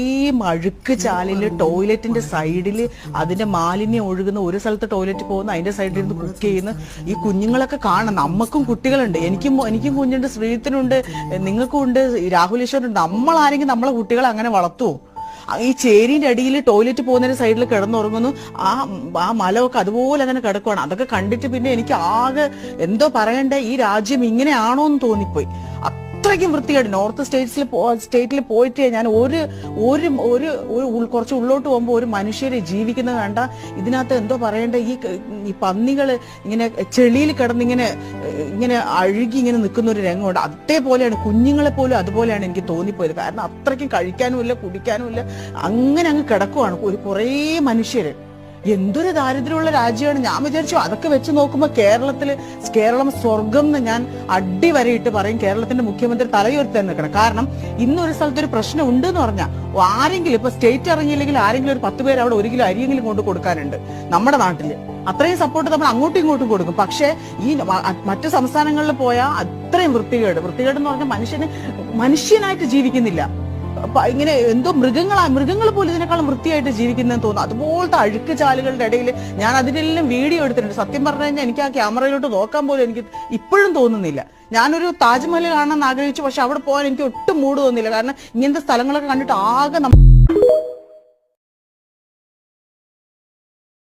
ഈ മഴുക്ക് ചാലിൽ ടോയ്ലറ്റിന്റെ സൈഡിൽ അതിന്റെ മാലിന്യം ഒഴുകുന്ന ഒരു സ്ഥലത്ത് ടോയ്ലറ്റ് പോകുന്ന അതിന്റെ സൈഡിൽ ഇരുന്ന് കുക്ക് ചെയ്യുന്ന ഈ കുഞ്ഞുങ്ങളൊക്കെ കാണണം. നമ്മക്കും കുട്ടികളുണ്ട്. എനിക്കും എനിക്കും കുഞ്ഞുണ്ട് ശ്രീത്തിനുണ്ട് നിങ്ങൾക്കും ഉണ്ട് രാഹുൽ ഈശ്വരുണ്ട് നമ്മൾ ആരെങ്കിലും നമ്മളെ കുട്ടികളെ അങ്ങനെ വളർത്തുവോ? ആ ഈ ചേരിന്റെ അടിയിൽ ടോയ്ലറ്റ് പോകുന്നതിന്റെ സൈഡിൽ കിടന്നുറങ്ങുന്നു. ആ ആ മലമൊക്കെ അതുപോലെ അങ്ങനെ കിടക്കുവാണ്. അതൊക്കെ കണ്ടിട്ട് പിന്നെ എനിക്ക് ആകെ എന്തോ പറയണ്ടേ? ഈ രാജ്യം ഇങ്ങനെയാണോ എന്ന് തോന്നിപ്പോയി അത്രയ്ക്കും വൃത്തികേട്. നോർത്ത് സ്റ്റേറ്റ്സിൽ സ്റ്റേറ്റിൽ പോയിട്ട് ഞാൻ ഒരു ഒരു ഒരു കുറച്ച് ഉള്ളോട്ട് പോകുമ്പോൾ ഒരു മനുഷ്യരെ ജീവിക്കുന്നത് കണ്ട ഇതിനകത്ത് എന്തോ പറയേണ്ട ഈ ഈ പന്നികൾ ഇങ്ങനെ ചെളിയിൽ കിടന്നിങ്ങനെ ഇങ്ങനെ അഴുകി ഇങ്ങനെ നിൽക്കുന്ന ഒരു രംഗമുണ്ട്. അതേപോലെയാണ് കുഞ്ഞുങ്ങളെ പോലും അതുപോലെയാണ് എനിക്ക് തോന്നിപ്പോയത്. കാരണം അത്രയ്ക്കും കഴിക്കാനും ഇല്ല കുടിക്കാനും ഇല്ല അങ്ങനെ അങ്ങ് കിടക്കുവാണ് ഒരു കുറേ മനുഷ്യര്. എന്തൊരു ദാരിദ്ര്യമുള്ള രാജ്യമാണ്. ഞാൻ വിചാരിച്ചു അതൊക്കെ വെച്ച് നോക്കുമ്പോൾ കേരളത്തിൽ കേരളം സ്വർഗം എന്ന് ഞാൻ അടിവരയിട്ട് പറയും. കേരളത്തിന്റെ മുഖ്യമന്ത്രി തലയുയർത്തി നിൽക്കണം. കാരണം ഇന്നൊരു സ്ഥലത്ത് ഒരു പ്രശ്നം ഉണ്ട് എന്ന് പറഞ്ഞാൽ ആരെങ്കിലും ഇപ്പൊ സ്റ്റേറ്റ് ഇറങ്ങിയില്ലെങ്കിൽ ആരെങ്കിലും ഒരു പത്ത് പേര് അവിടെ ഒരു കിലോ അരിയെങ്കിലും കൊണ്ട് കൊടുക്കാനുണ്ട് നമ്മുടെ നാട്ടിൽ. അത്രയും സപ്പോർട്ട് നമ്മൾ അങ്ങോട്ടും ഇങ്ങോട്ടും കൊടുക്കും. പക്ഷേ ഈ മറ്റു സംസ്ഥാനങ്ങളിൽ പോയാൽ അത്രയും വൃത്തികേട്. വൃത്തികേട് എന്ന് പറഞ്ഞാൽ മനുഷ്യന് മനുഷ്യനായിട്ട് ജീവിക്കുന്നില്ല. ഇങ്ങനെ എന്തോ മൃഗങ്ങളാ മൃഗങ്ങൾ പോലും ഇതിനേക്കാളും വൃത്തിയായിട്ട് ജീവിക്കുന്നതെന്ന് തോന്നുന്നു. അതുപോലത്തെ അഴുക്ക് ചാലുകളുടെ ഇടയിൽ ഞാൻ അതിനെല്ലാം വീഡിയോ എടുത്തിട്ടുണ്ട്. സത്യം പറഞ്ഞു കഴിഞ്ഞാൽ എനിക്ക് ആ ക്യാമറയിലോട്ട് നോക്കാൻ പോലും എനിക്ക് ഇപ്പോഴും തോന്നുന്നില്ല. ഞാനൊരു താജ്മഹൽ കാണാൻ ആഗ്രഹിച്ചു പക്ഷെ അവിടെ പോകാൻ എനിക്ക് ഒട്ടും മൂട് തോന്നില്ല കാരണം ഇങ്ങനത്തെ സ്ഥലങ്ങളൊക്കെ കണ്ടിട്ട് ആകെ നമ്മ